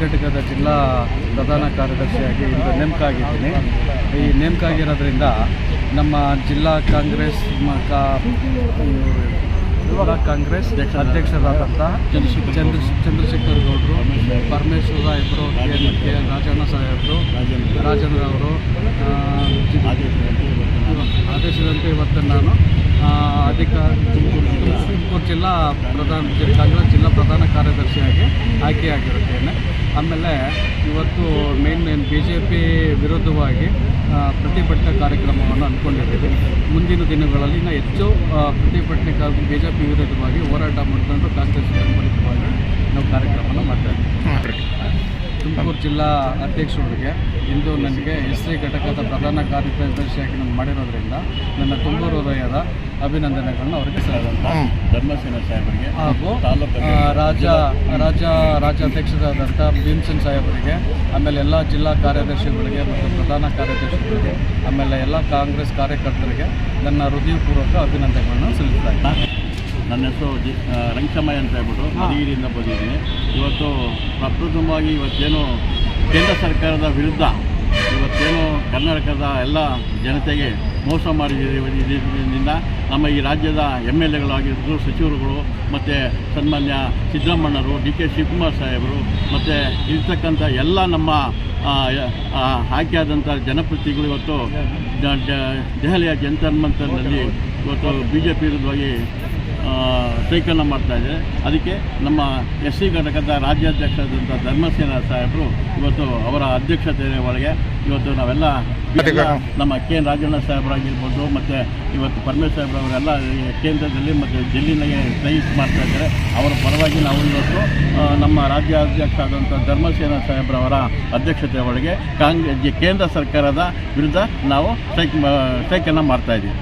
ಘಟಕದ ಜಿಲ್ಲಾ ಪ್ರಧಾನ ಕಾರ್ಯದರ್ಶಿಯಾಗಿ ಇಂದು ನೇಮಕ ಆಗಿದ್ದೀನಿ ಈ ನೇಮಕ ಆಗಿರೋದ್ರಿಂದ ನಮ್ಮ ಜಿಲ್ಲಾ ಕಾಂಗ್ರೆಸ್ ಜಿಲ್ಲಾ ಕಾಂಗ್ರೆಸ್ ಅಧ್ಯಕ್ಷರಾದಂಥ ಚಂದ್ರ ಚಂದ್ರಶೇಖರ್ ಗೌಡರು ಪರಮೇಶ್ವರ ಇಬ್ಬರು ಕೆ ಕೆ ರಾಜಣ್ಣ ಸಾಹೇಬರು ರಾಜೇಂದ್ರ ಅವರು ಆದೇಶದಂತೆ ಇವತ್ತು ನಾನು ಆ, ಅಧಿಕ ತುಮಕೂರು ಜಿಲ್ಲಾ ಪ್ರಧಾನ ಕಾಂಗ್ರೆಸ್ ಜಿಲ್ಲಾ ಪ್ರಧಾನ ಕಾರ್ಯದರ್ಶಿಯಾಗಿ ಆಯ್ಕೆಯಾಗಿರುತ್ತೇನೆ. ಆಮೇಲೆ ಇವತ್ತು ಮೇನ್ ಬಿ ಜೆ ಪಿ ವಿರುದ್ಧವಾಗಿ ಪ್ರತಿಭಟನೆ ಕಾರ್ಯಕ್ರಮವನ್ನು ಅಂದ್ಕೊಂಡಿದ್ದೀವಿ ಮುಂದಿನ ದಿನಗಳಲ್ಲಿ ಇನ್ನೂ ಹೆಚ್ಚು ಪ್ರತಿಭಟನೆ ಬಿ ಜೆ ಪಿ ವಿರುದ್ಧವಾಗಿ ಹೋರಾಟ ಮಾಡಿಕೊಂಡು ಕಾಂಗ್ರೆಸ್ ಬೆಂಬಲಿತವಾಗಿ ಜಿಲ್ಲಾ ಅಧ್ಯಕ್ಷರಿಗೆ ಇಂದು ನನಗೆ ಎಸ್ ಸಿ ಘಟಕದ ಪ್ರಧಾನ ಕಾರ್ಯದರ್ಶಿಯಾಗಿ ನಾನು ಮಾಡಿರೋದ್ರಿಂದ ನನ್ನ ತುಂಬ ಹೃದಯದ ಅಭಿನಂದನೆಗಳನ್ನ ಅವರಿಗೆ ಸಲ್ಲಿಸ್ತಾ ಧರ್ಮಸೇನ ಸಾಹೇಬರಿಗೆ ಹಾಗೂ ರಾಜ ರಾಜ ರಾಜ್ಯ ರಾಜ್ಯ ರಾಜ್ಯಾಧ್ಯಕ್ಷರಾದಂಥ ಭೀಮ್ಸೆನ್ ಸಾಹೇಬರಿಗೆ ಆಮೇಲೆ ಎಲ್ಲ ಜಿಲ್ಲಾ ಕಾರ್ಯದರ್ಶಿಗಳಿಗೆ ಮತ್ತು ಪ್ರಧಾನ ಕಾರ್ಯದರ್ಶಿಗಳಿಗೆ ಆಮೇಲೆ ಎಲ್ಲ ಕಾಂಗ್ರೆಸ್ ಕಾರ್ಯಕರ್ತರಿಗೆ ನನ್ನ ಹೃದಯಪೂರ್ವಕ ಅಭಿನಂದನೆಗಳನ್ನು ಸಲ್ಲಿಸ್ತಾ ಇದ್ದೀನಿ ನನ್ನ ಹೆಸರು ಜಿ ರಂಗಸಮಯ ಅಂತ ಹೇಳ್ಬಿಟ್ಟು ಮಧುಗಿರಿಯಿಂದ ಬಂದಿದ್ದೀನಿ. ಇವತ್ತು ಪ್ರಪ್ರಥಮವಾಗಿ ಇವತ್ತೇನು ಕೇಂದ್ರ ಸರ್ಕಾರದ ವಿರುದ್ಧ ಇವತ್ತೇನು ಕರ್ನಾಟಕದ ಎಲ್ಲ ಜನತೆಗೆ ಮೋಸ ಮಾಡಿದ್ದರಿಂದ ನಮ್ಮ ಈ ರಾಜ್ಯದ ಎಂ ಎಲ್ ಎಗಳಾಗಿರ್ಬೋದು ಸಚಿವರುಗಳು ಮತ್ತು ಸನ್ಮಾನ್ಯ ಸಿದ್ದರಾಮಣ್ಣರು ಡಿ ಕೆ ಶಿವಕುಮಾರ್ ಸಾಹೇಬರು ಮತ್ತು ಇರ್ತಕ್ಕಂಥ ಎಲ್ಲ ನಮ್ಮ ಆಯ್ಕೆಯಾದಂಥ ಜನಪ್ರತಿನಿಧಿಗಳು ಇವತ್ತು ದೆಹಲಿಯ ಜಂತರ್ ಮಂತರ್ನಲ್ಲಿ ಇವತ್ತು ಬಿ ಜೆ ಪಿ ವಿರುದ್ಧವಾಗಿ ಸ್ಟ್ರೈಕನ್ನು ಮಾಡ್ತಾ ಇದೆ ಅದಕ್ಕೆ ನಮ್ಮ ಎಸ್ ಸಿ ಘಟಕದ ರಾಜ್ಯಾಧ್ಯಕ್ಷರಾದಂಥ ಧರ್ಮಸೇನ ಸಾಹೇಬರು ಇವತ್ತು ಅವರ ಅಧ್ಯಕ್ಷತೆ ಒಳಗೆ ಇವತ್ತು ನಾವೆಲ್ಲ ನಮ್ಮ ಕೆ ಎನ್ ರಾಜಣ್ಣ ಸಾಹೇಬರಾಗಿರ್ಬೋದು ಮತ್ತು ಇವತ್ತು ಪರಮೇಶ್ ಸಾಹೇಬ್ರವರೆಲ್ಲ ಕೇಂದ್ರದಲ್ಲಿ ಮತ್ತು ಡೆಲ್ಲಿನಾಗೆ ಸ್ಟ್ರೈಕ್ ಮಾಡ್ತಾ ಇದ್ದಾರೆ. ಅವರ ಪರವಾಗಿ ನಾವು ಇವತ್ತು ನಮ್ಮ ರಾಜ್ಯಾಧ್ಯಕ್ಷ ಆದಂಥ ಧರ್ಮಸೇನ ಸಾಹೇಬ್ರವರ ಅಧ್ಯಕ್ಷತೆ ಒಳಗೆ ಕಾಂಗ್ರೆಸ್ ಕೇಂದ್ರ ಸರ್ಕಾರದ ವಿರುದ್ಧ ನಾವು ಸ್ಟ್ರೈಕ್ ಸ್ಟ್ರೈಕನ್ನು ಮಾಡ್ತಾ ಇದ್ದೀವಿ.